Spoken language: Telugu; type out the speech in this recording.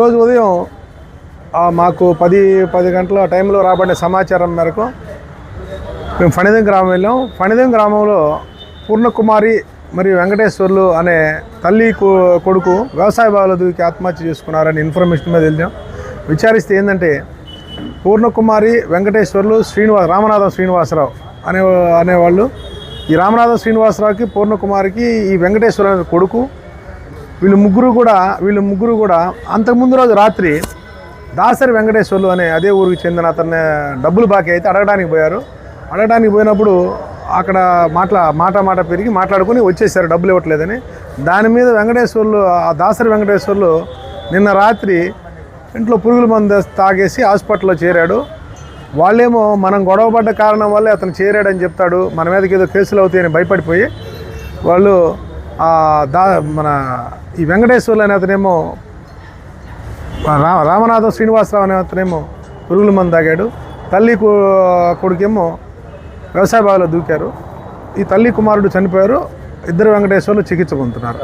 రోజు ఉదయం మాకు పది పది గంటల టైంలో రాబడిన సమాచారం మేరకు మేము ఫణిదం గ్రామం వెళ్ళాం. ఫణిదం గ్రామంలో పూర్ణకుమారి మరియు వెంకటేశ్వర్లు అనే తల్లి కొడుకు వ్యవసాయ బావుల దూకి ఆత్మహత్య చేసుకున్నారని ఇన్ఫర్మేషన్ మీద వెళ్ళాం విచారిస్తే ఏంటంటే పూర్ణకుమారి వెంకటేశ్వర్లు శ్రీనివాస్ రామనాథం శ్రీనివాసరావు అనే అనేవాళ్ళు. ఈ రామనాథం శ్రీనివాసరావుకి పూర్ణకుమారికి ఈ వెంకటేశ్వర కొడుకు వీళ్ళు ముగ్గురు కూడా వీళ్ళు ముగ్గురు కూడా అంతకుముందు రోజు రాత్రి దాసరి వెంకటేశ్వర్లు అనే అదే ఊరికి చెందిన అతన్ని డబ్బులు బాకీ అయితే అడగడానికి పోయారు. అడగడానికి పోయినప్పుడు అక్కడ మాట్లా మాట మాట పెరిగి మాట్లాడుకుని వచ్చేసారు డబ్బులు ఇవ్వట్లేదని. దాని మీద వెంకటేశ్వర్లు ఆ దాసరి వెంకటేశ్వర్లు నిన్న రాత్రి ఇంట్లో పురుగుల మందు తాగేసి హాస్పిటల్లో చేరాడు. వాళ్ళేమో మనం గొడవపడ్డ కారణం వల్లే అతను చేరాడని చెప్తాడు. మన మీదకి ఏదో కేసులు అవుతాయని భయపడిపోయి వాళ్ళు దా మన ఈ వెంకటేశ్వర్లు అనే అతనేమో రా రామనాథం శ్రీనివాసరావు అనే అతనేమో పురుగుల మందు తాగాడు. తల్లి కొడుకేమో వ్యవసాయ బావిలో దూకారు. ఈ తల్లి కుమారుడు చనిపోయారు. ఇద్దరు వెంకటేశ్వర్లు చికిత్స పొందుతున్నారు.